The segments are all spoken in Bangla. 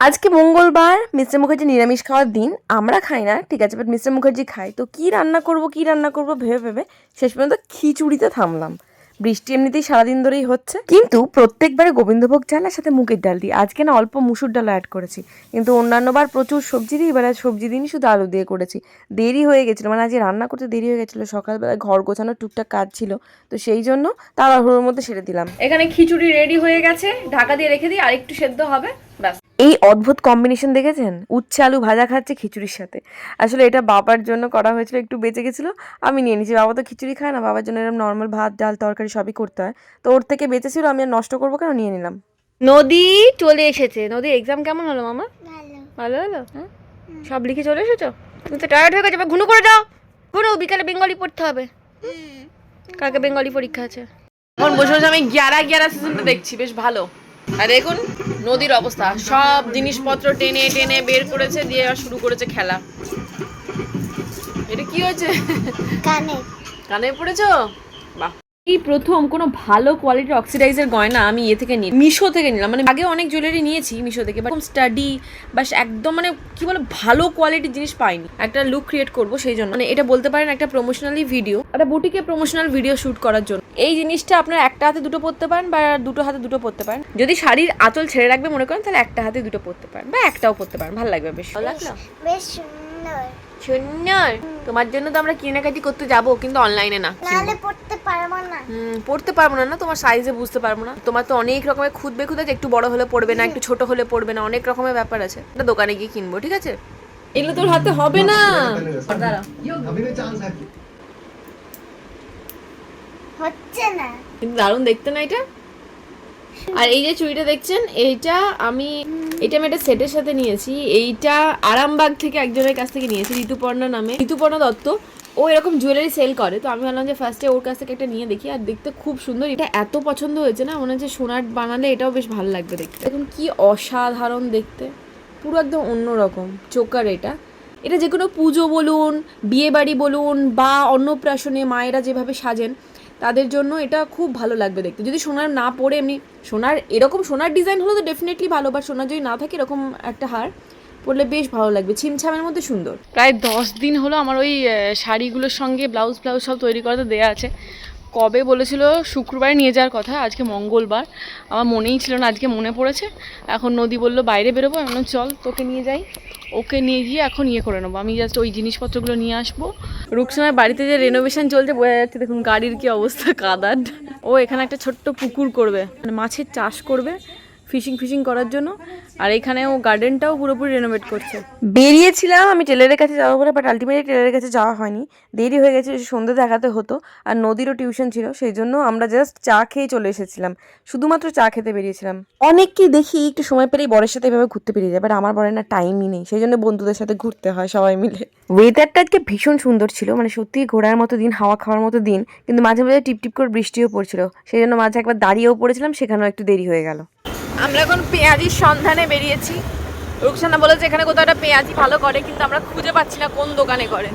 আজকে মঙ্গলবার মিস্টার মুখার্জি নিরামিষ খাওয়ার দিন, আমরা খাই না, ঠিক আছে বাট মিস্টার মুখার্জি খাই তো কি রান্না করব, কি রান্না করব ভেবে ভেবে শেষ পর্যন্ত খিচুড়িতে থামলাম। বৃষ্টি এমনিতেই সারাদিন ধরেই হচ্ছে। কিন্তু প্রত্যেকবারে গোবিন্দভোগ চালের সাথে মুগের ডাল দিই আজকে না অল্প মুসুর ডাল অ্যাড করেছি। কিন্তু অন্যান্যবার প্রচুর সবজি দিই এবার সবজি দিনই শুধু আলু দিয়ে করেছি। দেরি হয়ে গেছিল মানে আজকে রান্না করতে দেরি হয়ে গেছিল। সকালবেলায় ঘর গোছানোর টুকটাক কাজ ছিল। তো সেই জন্য তাড়াহুড়োর মধ্যে সেরে দিলাম। এখানে খিচুড়ি রেডি হয়ে গেছে। ঢাকা দিয়ে রেখে দিই আর একটু সেদ্ধ হবে। এই অদ্ভুত কম্বিনেশন দেখেছেন? উচ্ছে আলু ভাজা খাচ্ছে খিচুড়ির সাথে। আসলে এটা বাবার জন্য করা হয়েছিল একটু বেঁচে গেছিল আমি নিয়ে নিয়েছি। বাবা তো খিচুড়ি খায় না বাবার জন্য এরকম নর্মাল ভাত ডাল তরকারি সবই করতে হয়। তো ওর থেকে বেঁচেছিল আমি আর নষ্ট করব কেন? নিয়ে নিলাম। নদী চলে এসেছে। নদীর এক্সাম কেমন হলো মামা? ভালো। হলো? হ্যাঁ? সব লিখে চলে এসেছ? তুমি তো টায়ার্ড হয়ে গেছে এবার ঘুনু করে যাও ঘুনো বিকালে বেঙ্গলি পড়তে হবে। কালকে বেঙ্গলি পরীক্ষা আছে। এখন বসে বসে আমি গ্যারা গ্যারা সিজনটা দেখছি বেশ ভালো। আর দেখুন নদীর অবস্থা। সব জিনিসপত্র টেনে টেনে বের করেছে দিয়ে আর শুরু করেছে খেলা। এটা কি হয়েছে? কানে। কানে পড়েছো? বাহ। এই প্রথম কোনো ভালো কোয়ালিটির অক্সিডাইজার গয়না আমি ইয়ে থেকে নিই মিশো থেকে নিলাম। মানে আগে অনেক জুয়েলারি নিয়েছি মিশো থেকে বাট স্টাডি বা একদম মানে কি বলে ভালো কোয়ালিটির জিনিস পাইনি। একটা লুক ক্রিয়েট করব সেই জন্য। মানে এটা বলতে পারেন একটা প্রমোশনালি ভিডিও একটা বুটিকে প্রমোশনাল ভিডিও শুট করার জন্য। এই জিনিসটা আপনার একটা হাতে দুটো পরতে পারেন বা দুটো হাতে দুটো পরতে পারেন। যদি শাড়ির আঁচল ছেড়ে রাখবে মনে করেন তাহলে একটা হাতে দুটো পরতে পারেন বা একটাও পরতে পারেন ভালো লাগবে বেশ। ভালো লাগল? বেশ সুন্দর। সুন্দর। তোমার জন্য তো আমরা কেনাকাটি করতে যাব কিন্তু অনলাইনে না। নাহলে পড়তে পারব না। হুম, পড়তে পারব না না? তোমার সাইজে বুঝতে পারব না। তোমার তো অনেক রকমের খুদবে খুদ আছে একটু বড় হলে পড়বে না একটু ছোট হলে পড়বে না অনেক রকমের ব্যাপার আছে। এটা দোকানে গিয়ে কিনবো ঠিক আছে? এগুলো তোর হাতে হবে না। দাঁড়া। হচ্ছে না। কিন্তু দারুণ দেখতে না এটা? আর এই যে চুড়িটা দেখছেন এইটা আমি এটা আমি একটা সেটের সাথে নিয়েছি। এইটা আরামবাগ থেকে একজনের কাছ থেকে নিয়েছি ঋতুপর্ণা নামে। ঋতুপর্ণা দত্ত। ও এরকম জুয়েলারি সেল করে তো আমি ভাবলাম যে ফার্স্টে ওর কাছ থেকে একটা নিয়ে দেখি। আর দেখতে খুব সুন্দর। এটা এত পছন্দ হয়েছে না মনে হচ্ছে সোনার বানালে এটাও বেশ ভালো লাগবে দেখতে। এখন কি অসাধারণ দেখতে। পুরো একদম অন্যরকম চোকার এটা। এটা যে কোনো পুজো বলুন বিয়ে বাড়ি বলুন বা অন্নপ্রাশনে মায়েরা যেভাবে সাজেন তাদের জন্য এটা খুব ভালো লাগবে দেখতে। যদি সোনার না পরে এমনি, সোনার এরকম, সোনার ডিজাইন হলে তো ডেফিনেটলি ভালো বা সোনার যদি না থাকে এরকম একটা হার পরলে বেশ ভালো লাগবে। ছিমছামের মধ্যে সুন্দর। প্রায় দশ দিন হলো আমার ওই শাড়িগুলোর সঙ্গে ব্লাউজ ফ্লাউজ সব তৈরি করাতে দেওয়া আছে। কবে বলেছিল শুক্রবারে নিয়ে যাওয়ার কথা আজকে মঙ্গলবার। আমার মনেই ছিল না আজকে মনে পড়েছে। এখন নদী বলল বাইরে বেরোবো? বললাম, চল তোকে নিয়ে যাই। ওকে নিয়ে গিয়ে এখন ইয়ে করে নেব। আমি জাস্ট ওই জিনিসপত্রগুলো নিয়ে আসব। রুকসানার বাড়িতে যে রেনোভেশন চলছে বোঝা যাচ্ছে দেখুন গাড়ির কি অবস্থা কাদার। ও এখানে একটা ছোট্ট পুকুর করবে মানে মাছের চাষ করবে ফিশিং ফিশিং করার জন্য। আর এখানে ও গার্ডেনটাও পুরোপুরি রেনোভেট করছে। বেরিয়েছিলাম, আমি টেলারের কাছে যাব বলে বাট আলটিমেটলি টেলারের কাছে যাওয়া হয়নি। দেরি হয়ে গেছে সন্ধ্যে দেখাতে হতো, আর নদীরও টিউশন ছিল, সেই জন্য আমরা জাস্ট চা খেয়ে চলে এসেছিলাম। শুধুমাত্র চা খেতে বেরিয়েছিলাম। অনেককেই দেখি, একটু সময় পেলেই বরের সাথে এভাবে ঘুরতে বেরিয়ে যায় বাট আমার বরের না টাইমই নেই, সেই জন্য বন্ধুদের সাথে ঘুরতে হয় সবাই মিলে। ওয়েদারটা আজকে ভীষণ সুন্দর ছিল মানে সত্যি ঘোরার মতো দিন, হাওয়া খাওয়ার মতো দিন, কিন্তু মাঝে মাঝে টিপ টিপ করে বৃষ্টিও পড়ছিল। সেই জন্য মাঝে একবার দাঁড়িয়েও পড়েছিলাম, সেখানেও একটু দেরি হয়ে গেল। আমরা এখন পেঁয়াজির সন্ধানে বেরিয়েছি। রুকসানা বলেছে এখানে কোথাও একটা পেঁয়াজি ভালো করে, কিন্তু আমরা খুঁজে পাচ্ছি না কোন দোকানে করে।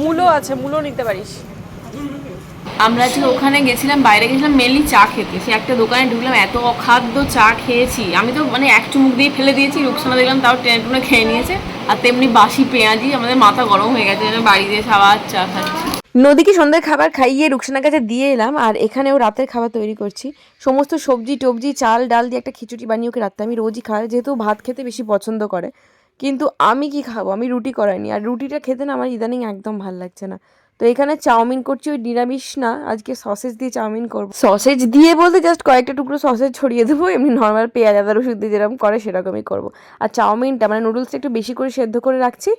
মূলো আছে মূলো নিতে পারিস। আমরা যে ওখানে গেছিলাম, বাইরে গেছিলাম মেনলি চা খেতে। সে একটা দোকানে ঢুকলাম, এত অখাদ্য চা খেয়েছি। আমি তো মানে এক চুমুক দিয়ে ফেলে দিয়েছি, রুকসানা দেখলাম তাও টেনে টুনে খেয়ে নিয়েছে। আর তেমনি বাসি পেঁয়াজি, আমাদের মাথা গরম হয়ে গেছে বাড়ি দিয়ে আবার চা খাচ্ছি। নদীকে সন্ধ্যার খাবার খাইয়ে রুকসানার কাছে দিয়ে এলাম, আর এখানেও রাতের খাবার তৈরি করছি। সমস্ত সবজি, টবজি, চাল, ডাল দিয়ে একটা খিচুড়ি বানিয়ে ওকে রাত্রে আমি রোজই খাই, যেহেতু ভাত খেতে বেশি পছন্দ করে। কিন্তু আমি কি খাব? আমি রুটি করাইনি। আর রুটিটা খেতে না আমার ইদানিং একদম ভালো লাগছে না। তো এখানে চাউমিন করছি, ওই নিরামিষ না, আজকে সসেজ দিয়ে চাউমিন করব। সসেজ দিয়ে বলতে জাস্ট কয়েকটা টুকরো সসেজ ছড়িয়ে দেবো, এমনি নর্মাল পেঁয়াজ, আদা, রসুন দিয়ে যেরকম করে সেরকমই করব। আর চাউমিনটা মানে নুডলসটা একটু বেশি করে সেদ্ধ করে রাখছি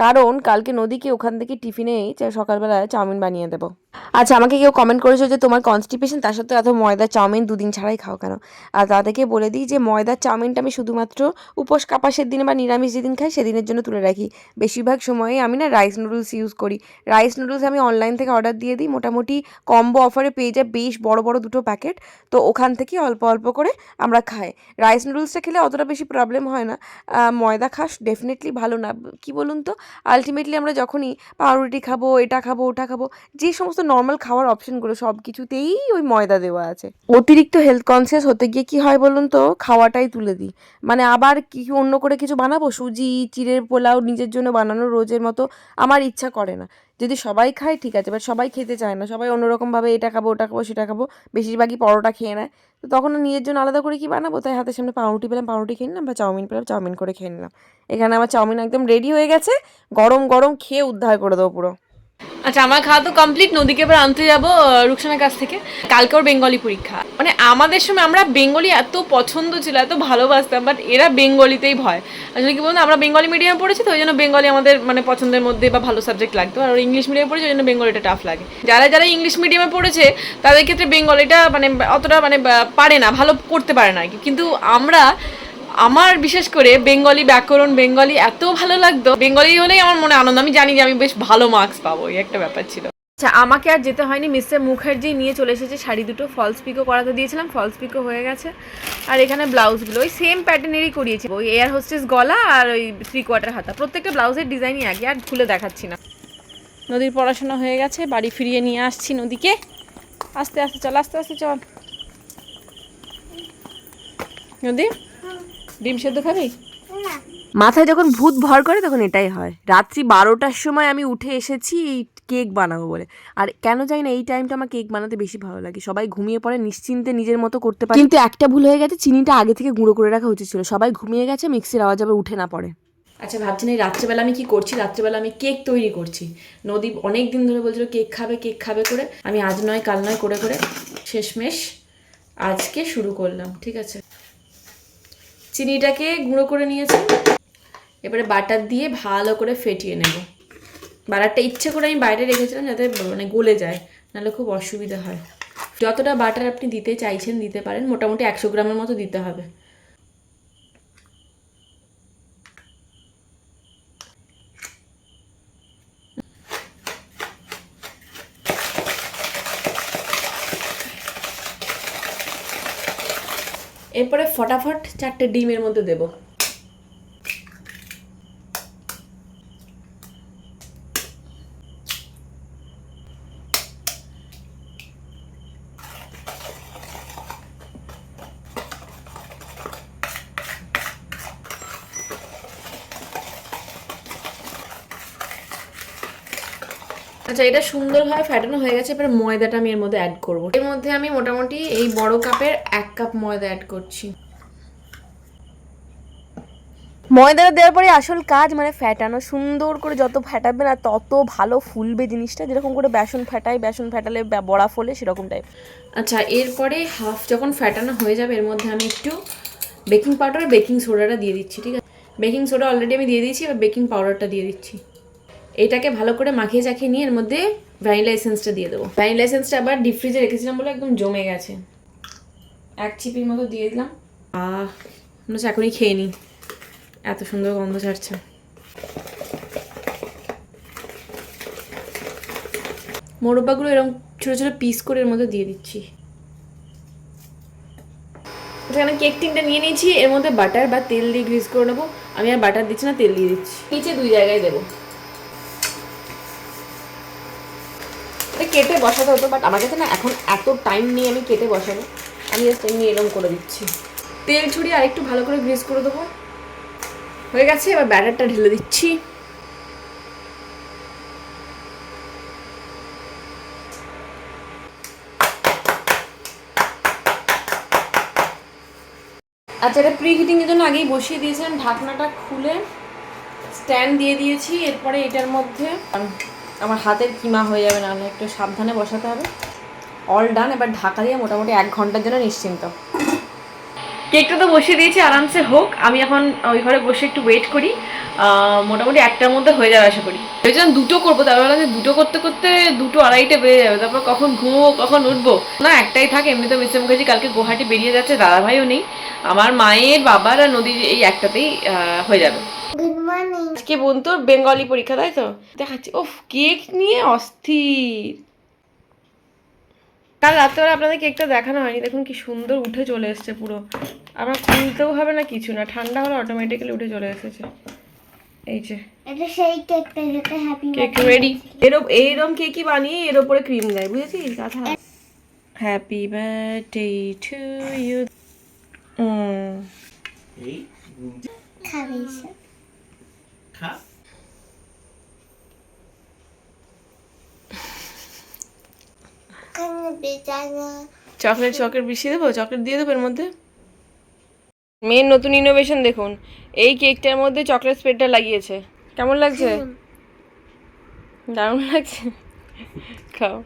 কারণ কালকে নদীকে ওখান থেকে টিফিনেই চা- সকালবেলায় চাউমিন বানিয়ে দেবো। আচ্ছা আমাকে কেউ কমেন্ট করেছ যে তোমার কনস্টিপেশন তার সাথে এত ময়দার চাউমিন দুদিন ছাড়াই খাও কেন? আর তাদেরকে বলে দিই যে ময়দার চাউমিনটা আমি শুধুমাত্র উপোস কাপাসের দিনে বা নিরামিষ যেদিন খাই সেদিনের জন্য তুলে রাখি। বেশিরভাগ সময়ে আমি না রাইস নুডলস ইউজ করি। রাইস নুডলস আমি অনলাইন থেকে অর্ডার দিয়ে দিই। মোটামুটি কম্বো অফারে পেয়ে যায় বেশ বড় বড় দুটো প্যাকেট তো ওখান থেকে অল্প অল্প করে আমরা খাই। রাইস নুডলসটা খেলে অতটা বেশি প্রবলেম হয় না। ময়দা খাস ডেফিনেটলি ভালো না। কি বলুন তো? আলটিমেটলি আমরা যখনই পাউরুটি খাব, এটা খাব, ওটা খাব, যে সমস্ত নর্মাল খাওয়ার অপশনগুলো সব কিছুতেই ওই ময়দা দেওয়া আছে। অতিরিক্ত হেলথ কনসিয়াস হতে গিয়ে কি হয় বলুন তো? খাওয়াটাই তুলে দিই। মানে আবার কি অন্য করে কিছু বানাবো? সুজি, চিড়ের পোলাও নিজের জন্য বানানো রোজের মতো আমার ইচ্ছা করে না। যদি সবাই খায়, ঠিক আছে বাট সবাই খেতে চায় না। সবাই অন্যরকমভাবে এটা খাব, ওটা খাব, সেটা খাব, বেশিরভাগই পরোটা খেয়ে নেয়। তো তখন নিজের জন্য আলাদা করে কি বানাবো? তাই হাতের সামনে পাউরুটি পেলাম, পাউরুটি খেয়ে নিলাম, বা চাউমিন পেলাম, চাউমিন করে খেয়ে নিলাম। এখানে আমার চাউমিন একদম রেডি হয়ে গেছে, গরম গরম খেয়ে উদ্ধার করে দেবো পুরো। আচ্ছা আমার খাওয়া তো কমপ্লিট নদীকে এবার আনতে যাব রুকসানার কাছ থেকে। কালকে ওর বেঙ্গলি পরীক্ষা। মানে আমাদের সময় আমরা বেঙ্গলি এত পছন্দ ছিল, এত ভালোবাসতাম বাট এরা বেঙ্গলিতেই ভয়। আসলে কি বলতো, আমরা বেঙ্গলি মিডিয়ামে পড়েছি তো, ওই জন্য বেঙ্গলি আমাদের মানে পছন্দের মধ্যে বা ভালো সাবজেক্ট লাগতো। আর ওর ইংলিশ মিডিয়ামে পড়েছে, ওই জন্য বেঙ্গলিটা টাফ লাগে। যারা যারা ইংলিশ মিডিয়ামে পড়েছে, তাদের ক্ষেত্রে বেঙ্গলিটা মানে অতটা মানে পারে না, ভালো করতে পারে না কিন্তু আমরা আমার বিশেষ করে বেঙ্গলি ব্যাকরণ, বেঙ্গলি এত ভালো লাগতো। বেঙ্গলি হলেই আমার মনে আনন্দ। আমি জানি যে আমি বেশ ভালো মার্কস পাবো, এই একটা ব্যাপার ছিল। আচ্ছা আমাকে আর যেতে হয়নি। মিস্টার মুখার্জি নিয়ে চলে এসেছে, শাড়ি দুটো ফলস পিকো করাতে দিয়েছিলাম ফলস পিকো হয়ে গেছে। আর এখানে ব্লাউজগুলো ওই সেম প্যাটার্নেরই করিয়েছি। ওই এয়ার হোস্টেস গলা আর ওই থ্রি কোয়ার্টার হাতা। প্রত্যেকটা ব্লাউজের ডিজাইনই একই, আর খুলে দেখাচ্ছি না। নদীর পড়াশোনা হয়ে গেছে, বাড়ি ফিরিয়ে নিয়ে আসছি নদীকে। আস্তে আস্তে চল, আস্তে আস্তে চল। নদী? ডিম সেদ্ধ খাবি? মাথায় যখন ভূত ভর করে তখন এটাই হয়। রাত্রি বারোটার সময় আমি উঠে এসেছি এই কেক বানাবো বলে। আর কেন জানি না এই টাইমটা আমার কেক বানাতে বেশি ভালো লাগে। সবাই ঘুমিয়ে পড়ে নিশ্চিন্তে নিজের মতো করতে পারে। কিন্তু একটা ভুল হয়ে গেছে চিনিটা আগে থেকে গুঁড়ো করে রাখা উচিত ছিল। সবাই ঘুমিয়ে গেছে মিক্সির আওয়াজ আবার উঠে না পড়ে। আচ্ছা ভাবছি না এই রাত্রেবেলা আমি কি করছি? রাত্রেবেলা আমি কেক তৈরি করছি। নদী অনেক দিন ধরে বলছিল কেক খাবে কেক খাবে করে। আমি আজ নয় কাল নয় করে করে শেষমেশ আজকে শুরু করলাম ঠিক আছে? চিনিটাকে গুঁড়ো করে নিয়েছি। এবারে বাটার দিয়ে ভালো করে ফেটিয়ে নেব। বাটারটা ইচ্ছে করে আমি বাইরে রেখেছিলাম যাতে মানে গলে যায়, নাহলে খুব অসুবিধা হয়। যতটা বাটার আপনি দিতে চাইছেন দিতে পারেন, মোটামুটি একশো গ্রামের মতো দিতে হবে। এরপরে ফটাফট চারটে ডিমের মধ্যে দেব। আচ্ছা এটা সুন্দরভাবে ফ্যাটানো হয়ে গেছে এবার ময়দাটা আমি এর মধ্যে অ্যাড করব। এর মধ্যে আমি মোটামুটি এই বড় কাপের এক কাপ ময়দা অ্যাড করছি। ময়দাটা দেওয়ার পরে আসল কাজ মানে ফ্যাটানো সুন্দর করে যত ফ্যাটাবে না তত ভালো ফুলবে জিনিসটা। যেরকম করে বেসন ফ্যাটাই বেসন ফ্যাটালে বড়া ফোলে সেরকম টাইপ আচ্ছা এরপরে হাফ যখন ফ্যাটানো হয়ে যাবে এর মধ্যে আমি একটু বেকিং পাউডার বেকিং সোডাটা দিয়ে দিচ্ছি ঠিক আছে? বেকিং সোডা অলরেডি আমি দিয়ে দিয়েছি এবার বেকিং পাউডারটা দিয়ে দিচ্ছি। এটাকে ভালো করে মাখিয়ে চাখিয়ে নিয়ে এর মধ্যে ভ্যানিলা এসেন্সটা দিয়ে দেবো। ভ্যানিলা এসেন্সটা আবার ডিপ ফ্রিজে রেখেছিলাম বলে একদম জমে গেছে। এক চিপির মতো দিয়ে দিলাম। আহ মনে এখনই খেয়ে নিই। এত সুন্দর গন্ধ ছাড়ছে। মোরব্বাগুলো এরকম ছোটো ছোটো পিস করে এর মধ্যে দিয়ে দিচ্ছি। সেখানে কেক টিনটা নিয়ে নিয়েছি, এর মধ্যে বাটার বা তেল দিয়ে গ্রিস করে নেব। আমি আর বাটার দিচ্ছি না, তেল দিয়ে দিচ্ছি। নিচে দুই জায়গায় দেবো। কেটে বসাতে হতো বাট আমার কাছে না এখন এত টাইম নিয়ে আমি কেটে বসাবো। আমি জাস্ট এমনি এরকম করে দিচ্ছি। তেল ছড়িয়ে আরেকটু ভালো করে গ্রিস করে দেবো। হয়ে গেছে, এবার ব্যাটারটা ঢেলে দিচ্ছি। আচ্ছা এটা প্রি হিটিংয়ের জন্য আগেই বসিয়ে দিয়েছিলাম, ঢাকনাটা খুলে স্ট্যান্ড দিয়ে দিয়েছি, এরপরে এটার মধ্যে আমার হাতের কিমা হয়ে যাবে নাহলে একটু সাবধানে বসাতে হবে। অল ডান এবার ঢাকা দিয়ে মোটামুটি এক ঘণ্টার জন্য নিশ্চিন্ত। কেকটা তো বসিয়ে দিয়েছি আরামসে হোক। আমি এখন ওই ঘরে বসে একটু ওয়েট করি। মোটামুটি একটার মধ্যে হয়ে যাবে আশা করি। ভেবেছিলাম দুটো করব তারপর যে দুটো করতে করতে দুটো আড়াইটে বেড়ে যাবে। তারপর কখন ঘুমবো কখন উঠবো? না একটাই থাকে এমনি তো মিস্টার মুখার্জি কালকে গুয়াহাটি বেরিয়ে যাচ্ছে দাদাভাইও নেই। আমার মায়ের বাবার আর নদীর এই একটাতেই হয়ে যাবে। গুড মর্নিং আজকে বোন তোর বেঙ্গলি পরীক্ষা তাই তো? দেখাচ্ছি। ওফ কেক নিয়ে অস্থির। কাল রাত্রেবেলা আপনাদের কেকটা দেখানো হয়নি। দেখুন কি সুন্দর উঠে চলে এসেছে পুরো। আমরা খুলতেও হবে না কিছু না। ঠান্ডা হলে অটোমেটিক্যালি উঠে চলে এসেছে। এই যে। এটা সেই কেকটা যেটা হ্যাপি কেক রেডি এরম এইরম কেকই বানিয়ে এর উপরে ক্রিম দেয় বুঝেছিস? কথা হ্যাপি বার্থডে টু ইউ এই খাবে বেজানা চকলেট চকলেট বেশি দেবো? চকলেট দিয়ে দেবো এর মধ্যে? মেন নতুন ইনোভেশন দেখুন। এই কেকটার মধ্যে চকলেট স্প্রেডটা লাগিয়েছে। কেমন লাগছে? দারুণ লাগছে। খাও।